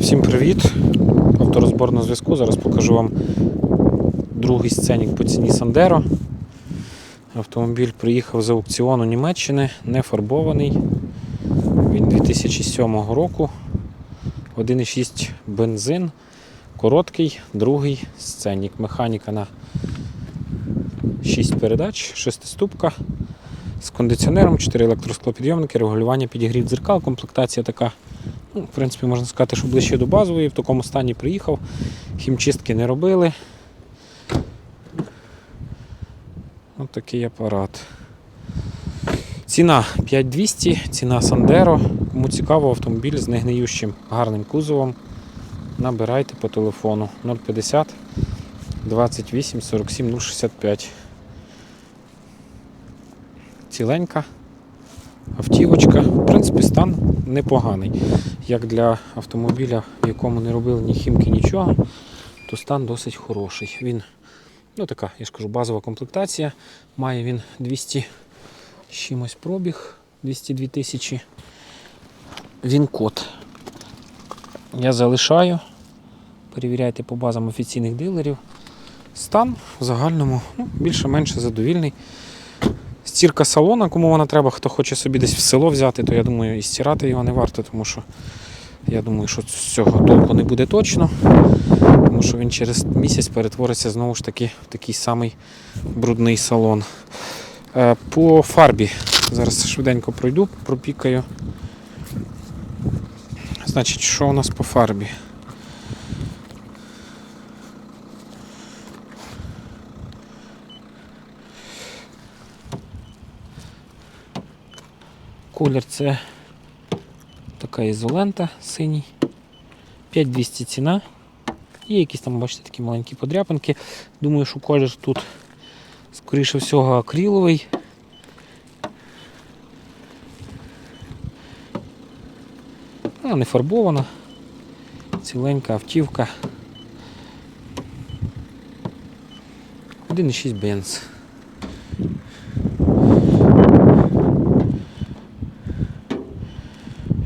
Всім привіт! Авторозбор на зв'язку. Зараз покажу вам другий сценік по ціні Сандеро. Автомобіль приїхав з аукціону Німеччини, не фарбований. Він 2007 року. 1,6 бензин, короткий, другий сценік. Механіка на 6 передач, 6 ступка. з кондиціонером, 4 електросклопідйомники, регулювання підігрів дзеркал, комплектація така. Ну, в принципі, можна сказати, що ближче до базової, в такому стані приїхав, хімчистки не робили. Ось такий апарат. Ціна 5200, ціна Сандеро. Кому цікаво, автомобіль з негниючим гарним кузовом. Набирайте по телефону 050 28 47 065. Ціленька автівочка. Принципі, стан непоганий. Як для автомобіля, в якому не робили ні хімки, нічого, то стан досить хороший. Він, ну така, я ж кажу, базова комплектація. Має він 200 чимось пробіг, 202 тисячі. Він код. Я залишаю. Перевіряйте по базам офіційних дилерів. Стан в загальному ну, більше-менше задовільний. Стірка салона, кому вона треба, хто хоче собі десь в село взяти, то я думаю, і стирати його не варто, тому що я думаю, що з цього толку не буде точно. Тому що він через місяць перетвориться знову ж таки в такий самий брудний салон. Е, По фарбі. Зараз швиденько пройду, пропікаю. Значить, що у нас по фарбі? Колір це така ізолента синій. 5200 ціна. Є якісь там, бачите, такі маленькі подряпинки. Думаю, що колір тут, скоріше всього, акриловий. А, не фарбована. Ціленька автівка. 1,6 бенз.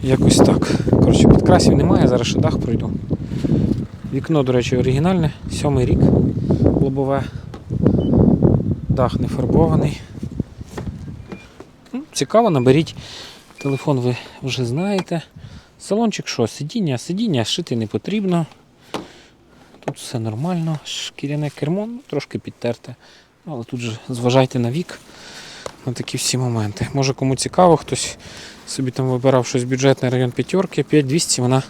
Якось так. Коротше, підкрасів немає, зараз ще дах пройду. Вікно, до речі, оригінальне, сьомий рік лобове. Дах не фарбований. Ну, Цікаво, наберіть. Телефон ви вже знаєте. Салончик що, сидіння, сидіння шити не потрібно. Тут все нормально, шкіряне кермо, ну, трошки підтерте. Але тут же зважайте на вік на такі всі моменти. Може кому цікаво, хтось собі там вибирав щось бюджетний район п'ятерки, 5200 вона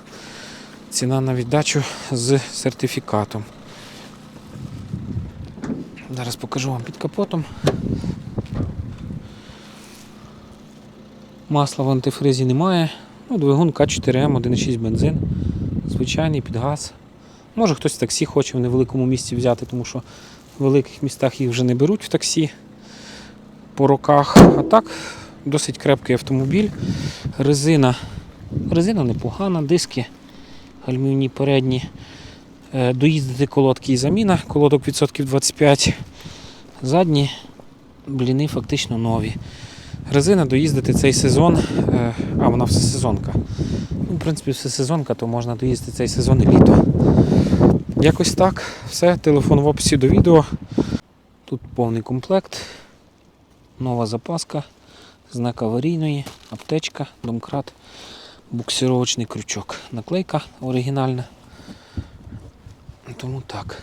ціна на віддачу з сертифікатом. Зараз покажу вам під капотом. Масла в антифризі немає. Ну, двигун К4М 1,6 бензин. Звичайний під газ. Може хтось таксі хоче в невеликому місці взяти, тому що в великих містах їх вже не беруть в таксі по роках. А так, досить крепкий автомобіль. Резина. Резина непогана, диски гальмівні передні. Е, Доїздити колодки і заміна, колодок відсотків 25. Задні бліни фактично нові. Резина доїздити цей сезон, е, а вона всесезонка. Ну, в принципі, всесезонка, то можна доїздити цей сезон і літо. Якось так. Все, телефон в описі до відео. Тут повний комплект, нова запаска, знак аварійної, аптечка, домкрат, буксировочний крючок. Наклейка оригінальна. Тому так.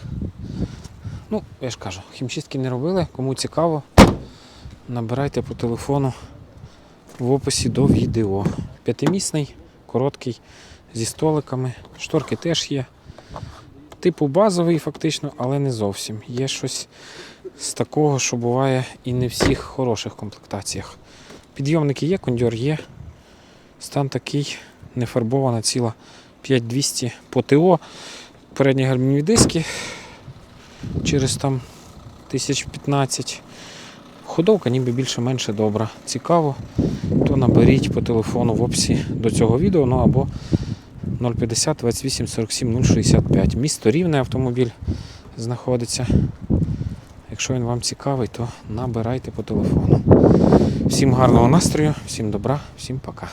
Ну, я ж кажу, хімчистки не робили, кому цікаво, набирайте по телефону в описі до відео. П'ятимісний, короткий, зі столиками. Шторки теж є. Типу базовий фактично, але не зовсім. Є щось з такого, що буває і не в всіх хороших комплектаціях. Підйомники є, кондьор є. Стан такий, не фарбована ціла 5200 по ТО. Передні гальмівні диски через там 1015. Ходовка ніби більше-менше добра. Цікаво, то наберіть по телефону в описі до цього відео, ну або 050 28 47 065. Місто Рівне автомобіль знаходиться. Якщо він вам цікавий, то набирайте по телефону. Всім гарного настрою, всім добра, всім пока.